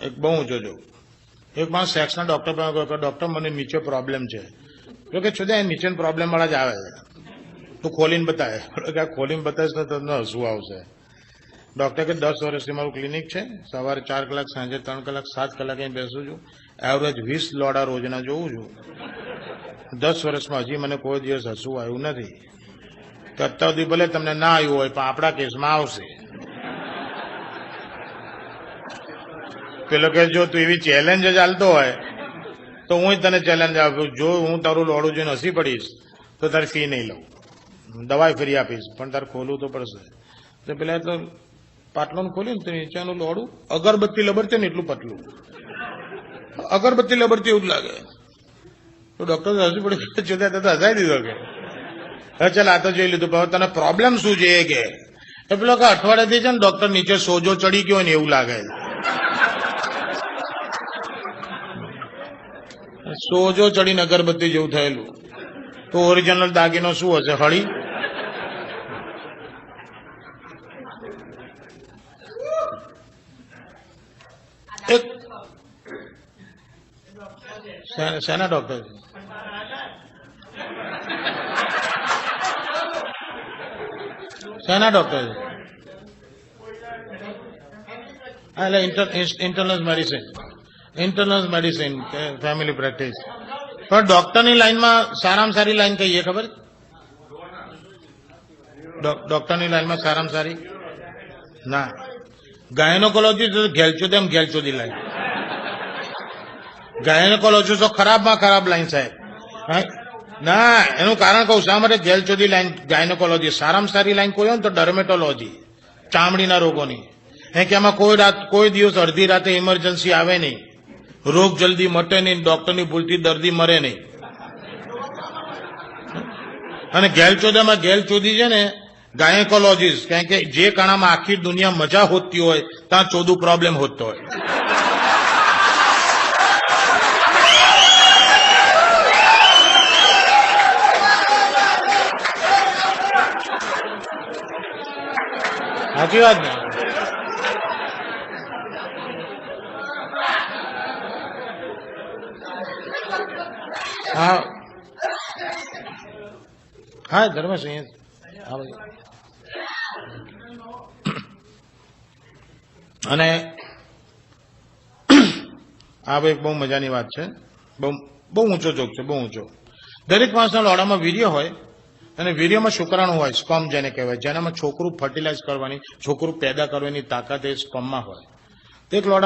એક બહુ ઊંચો જોઉં. એક માણસ સેક્સના ડોક્ટર પણ ગયો કે ડોક્ટર મને નીચે પ્રોબ્લેમ છે. તો કે છુદા નીચે પ્રોબ્લેમ વાળા જ આવે છે. તું ખોલીને બતાવે. કે ખોલીને બતાવીશ તો તમને હસવું આવશે. ડોક્ટર કે દસ વર્ષથી મારું ક્લિનિક છે. સવારે ચાર કલાક, સાંજે ત્રણ કલાક, સાત કલાક અહીં બેસું છું. એવરેજ વીસ લોડા રોજના જોઉં છું. દસ વર્ષમાં હજી મને કોઈ દિવસ હસવું આવ્યું નથી. તો અત્યાર સુધી ભલે તમને ના આવ્યું હોય, પણ આપણા કેસમાં આવશે. પેલો કે જો તું એવી ચેલેન્જ જ ચાલતો હોય, તો હું તને ચેલેન્જ આપું. જો હું તારું લોડું જોઈને હસી પડીશ, તો તારી ફી નહીં લઉં. દવાઈ ફ્રી આપીશ, પણ તારે ખોલવું તો પડશે. તો પેલા તો પાટલું ખોલ્યું ને નીચેનું લોડું? અગરબત્તી લબડશે ને એટલું પતલું. અગરબત્તી લબડતી એવું જ લાગે. તો ડોક્ટર હજુ પડી જોતા તો હસાઈ દીધો કે. હવે ચાલ, આ તો જોઈ લીધું. પણ તને પ્રોબ્લેમ શું છે એ કે? પેલો કે અઠવાડિયાથી છે ને ડોક્ટર નીચે સોજો ચડી ગયો ને એવું લાગે છે. સોજો ચડીને અગરબત્તી જેવું થયેલું. તો ઓરિજિનલ દાગીનો શું હશે, હળી? શેના- ડોક્ટર શેના ડોક્ટર એટલે internal medicine internal medicine family practice પણ ડોક્ટરની લાઈનમાં સારામાં સારી લાઈન કહીએ ખબર? ડોક- ડોક્ટરની લાઈનમાં સારામાં સારી? ના. ગાયનોકોલોજી તો ઘેલચોદી એમ ઘેલચોદી લાઈન ગાયનોકોલોજી તો ખરાબમાં ખરાબ લાઈન સાહેબ? ના, એનું કારણ કહું શા માટે ઘેલચોદી લાઈન ગાયનોકોલોજી સારામાં સારી લાઈન કોઈ હોય તો ડર્મેટોલોજી ચામડીના રોગોની. એ કે એમાં કોઈ રાત, કોઈ દિવસ અડધી રાતે ઇમરજન્સી આવે નહીં. રોગ જલ્દી મટે નહીં, ડોક્ટરની ભૂલથી દર્દી મરે નહીં. અને ગેલચોદામાં ગેલચોદી છે ને, ગાયકોલોજીસ્ટ, કારણ કે જે કણામાં આખી દુનિયા મજા હોતી હોય, ત્યાં ચોદું પ્રોબ્લેમ હોતો હોય. સાચી વાત ને? હા. હા, ધર્મેશ અહીંયા હા અને આ ભાઈ બહુ મજાની વાત છે. બહુ બહુ ઊંચો જોગ છે, બહુ ઊંચો. દરેક માણસના લોડામાં વીર્ય હોય અને વીર્યમાં શુક્રાણુ હોય, સ્પમ જેને કહેવાય, જેનામાં છોકરું ફર્ટિલાઇઝ કરવાની, છોકરું પેદા કરવાની તાકાત એ સ્પમમાં હોય. તે એક લોડા